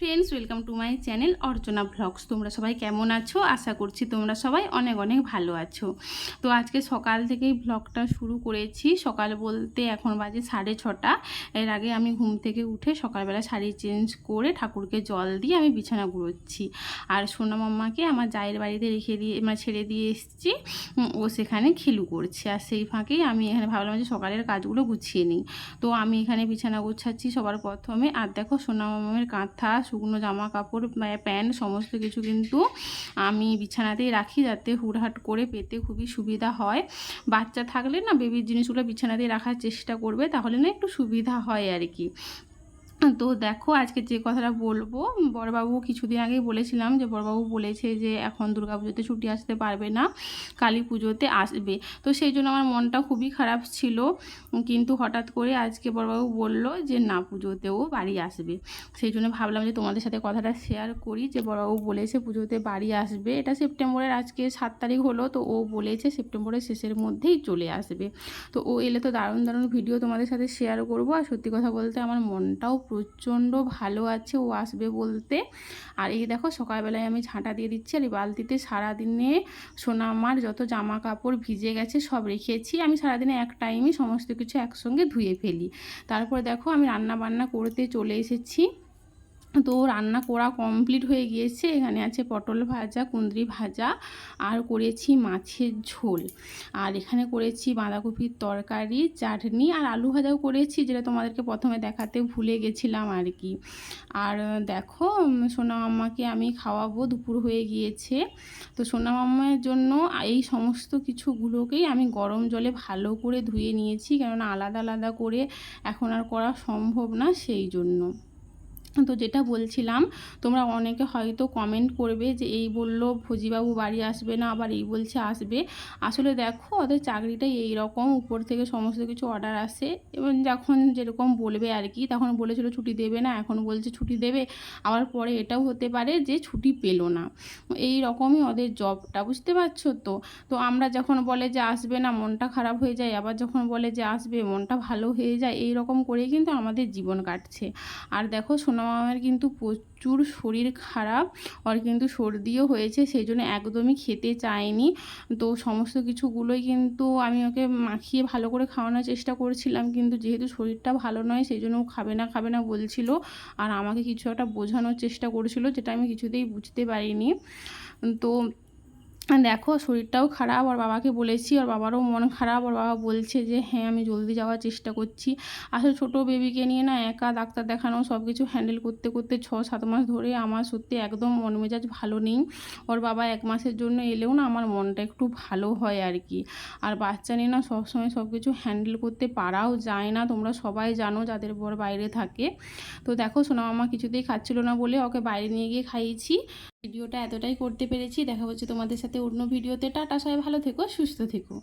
Friends welcome to my channel Archana vlogs তোমরা সবাই কেমন আছো? আশা করছি তোমরা সবাই অনেক অনেক ভালো আছো। তো আজকে সকাল থেকেই ভ্লগটা শুরু করেছি। সকাল বলতে এখন বাজে সাড়ে ছটা। এর আগে আমি ঘুম থেকে উঠে সকালবেলা শাড়ি চেঞ্জ করে ঠাকুরকে জল দিয়ে আমি বিছানা গুড়োচ্ছি। আর সোনা মাম্মাকে আমার জায়ের বাড়িতে রেখে দিয়ে মানে ছেড়ে দিয়ে এসেছি। ও সেখানে খেলু করছে। আর সেই ফাঁকেই আমি এখানে ভাবলাম যে সকালের কাজগুলো গুছিয়ে নিই। তো আমি এখানে বিছানা গুছাচ্ছি সবার প্রথমে। আর দেখো সোনা মামামের কাঁথা শুকনো জামা কাপড় প্যান্ট, সমস্ত কিছু কিন্তু আমি বিছানাতেই রাখি যাতে হুড়হাট করে পেতে খুবই সুবিধা হয়। বাচ্চা থাকলে না বেবির জিনিসগুলো বিছানাতেই রাখার চেষ্টা করবে, তাহলে না একটু সুবিধা হয় আর কি। তো দেখো আজকে যে কথাটা বলব বড়বাবু কিছুদিন আগেই বলেছিলাম যে বড়বাবু বলেছে যে এখন দুর্গা পুজোতে ছুটি আসতে পারবে না, কালী পুজোতে আসবে। তো সেই জন্য আমার মনটা খুবই খারাপ ছিল। কিন্তু হঠাৎ করে আজকে বড়বাবু বলল যে না, পুজোতেও বাড়ি আসবে। সেই জন্য ভাবলাম যে তোমাদের সাথে কথাটা শেয়ার করি যে বড়বাবু বলেছে পুজোতে বাড়ি আসবে। এটা সেপ্টেম্বরের আজকে সাত তারিখ হলো, তো ও বলেছে সেপ্টেম্বরের শেষের মধ্যেই চলে আসবে। তো ও এলে তো দারুণ দারুণ ভিডিও তোমাদের সাথে শেয়ার করব। আর সত্যি কথা বলতে আমার মনটাও প্রচণ্ড ভালো আছে, ও আসবে বলতে। আর এই দেখো, সকালবেলায় আমি ঝাঁটা দিয়ে দিচ্ছি আর এই বালতিতে সারাদিনে সোনামার যত জামা কাপড় ভিজে গেছে সব রেখেছি। আমি সারাদিনে এক টাইমই সমস্ত কিছু একসঙ্গে ধুয়ে ফেলি। তারপর দেখো, আমি রান্না বান্না করতে চলে এসেছি। তো রান্না করা কমপ্লিট হয়ে গিয়েছে। এখানে আছে পটল ভাজা, কুঁদরি ভাজা আর করেছি মাছের ঝোল। আর এখানে করেছি বাঁধাকপির তরকারি, চাটনি আর আলু ভাজাও করেছি, যেটা তোমাদেরকে প্রথমে দেখাতে ভুলে গেছিলাম আর কি। আর দেখো সোনা মাম্মাকে আমি খাওয়াবো, দুপুর হয়ে গিয়েছে। তো সোনা মাম্মার জন্য এই সমস্ত কিছুগুলোকেই আমি গরম জলে ভালো করে ধুয়ে নিয়েছি, কেননা আলাদা আলাদা করে এখন আর করা সম্ভব না সেই জন্য। তো যেটা বলছিলাম, তোমরা অনেকে হয়তো কমেন্ট করবে যে, এই বলল ফজিবাবু বাড়ি আসবে না, আবার এই বলছে আসবে। আসলে দেখো, ওদের চাকরিটাই এই রকম উপর থেকে সমস্ত কিছু অর্ডার আসে। এবং যখন যেরকম বলবে আর কি, তখন বলেছিল ছুটি দেবে না, এখন বলছে ছুটি দেবে। আবার পরে এটাও হতে পারে যে, ছুটি পেল না। এই রকমই ওদের জবটা বুঝতে পারছ তো? তো আমরা যখন বলে যে, আসবে না, মনটা খারাপ হয়ে যায়, আবার যখন বলে যে, আসবে, মনটা ভালো হয়ে যায় এই রকম করেই কিন্তু আমাদের জীবন কাটছে। আর দেখো সোনা মামার কিন্তু প্রচুর শরীর খারাপ, ওর কিন্তু সর্দিও হয়েছে, সেই জন্য একদমই খেতে চায়নি। তো সমস্ত কিছুগুলোই কিন্তু আমি ওকে মাখিয়ে ভালো করে খাওয়ানোর চেষ্টা করেছিলাম, কিন্তু যেহেতু শরীরটা ভালো নয়, সেই জন্য ও খাবে না খাবে না বলছিল। আর আমাকে কিছু একটা বোঝানোর চেষ্টা করেছিল, যেটা আমি কিছুতেই বুঝতে পারিনি। তো দেখো শরীরটাও খারাপ, ওর বাবাকে বলেছি, ওর বাবারও মন খারাপ, ওর বাবা বলছে যে হ্যাঁ আমি জলদি যাওয়ার চেষ্টা করছি। আসলে ছোটো বেবিকে নিয়ে না একা ডাক্তার দেখানো সব কিছু হ্যান্ডেল করতে করতে ছ সাত মাস ধরে আমার সত্যি একদম মন মেজাজ ভালো নেই। ওর বাবা এক মাসের জন্য এলেও না আমার মনটা একটু ভালো হয় আর কি। আর বাচ্চা নিয়ে না সবসময় সব কিছু হ্যান্ডেল করতে পারাও যায় না, তোমরা সবাই জানো যাদের বর বাইরে থাকে। তো দেখো সোনা মামা কিছুতেই খাচ্ছিল না বলে ওকে বাইরে নিয়ে গিয়ে খাইয়েছি। ভিডিওটা এতটাই করতে পেরেছি। দেখা হচ্ছে তোমাদের সাথে অন্য ভিডিওতে। টাটা, সবাই ভালো থেকো, সুস্থ থেকো।